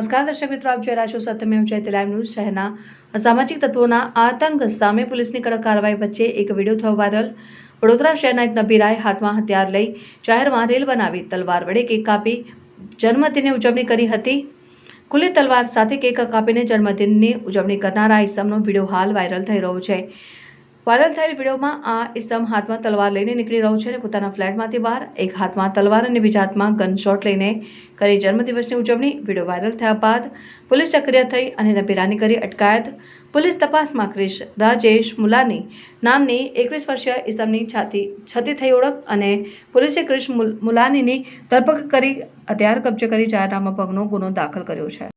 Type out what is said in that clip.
નમસ્કાર દર્શક મિત્રો, આપ જોઈ રહ્યા છો સત્યમેવ જયતે લાઈવ ન્યૂઝ શહેરના અસામાજિક તત્વોના આતંક સામે પોલીસની કડક કાર્યવાહી વચ્ચે એક વીડિયો થયો વાયરલ. વડોદરા શહેરના એક નબીરાએ હાથમાં હથિયાર લઈ જાહેરમાં રેલ બનાવી તલવાર વડે કેક કાપી જન્મદિનની ઉજવણી કરી હતી. ખુલ્લી તલવાર સાથે કેક કાપીને જન્મદિનની ઉજવણી કરનારા આ ઇસમનો વીડિયો હાલ વાયરલ થઈ રહ્યો છે. વાયરલ થયેલ વિડીયોમાં આ ઇસમ હાથમાં તલવાર લઈને નીકળી રહ્યો છે અને પોતાના ફ્લેટમાંથી બહાર એક હાથમાં તલવાર અને બીજા હાથમાં ગન શોટ લઈને કરી જન્મદિવસની ઉજવણી. વીડિયો વાયરલ થયા બાદ પોલીસ સક્રિય થઈ અને નબીરાની કરી અટકાયત. પોલીસ તપાસમાં ક્રિશ રાજેશ મુલાની નામની એકવીસ વર્ષીય ઇસમની છાતી છતી થઈ ઓળખ અને પોલીસે ક્રિશ મુલ- મુલાનીની ધરપકડ કરી, હથિયાર કબજે કરી જાહેરનામા પગનો ગુનો દાખલ કર્યો છે.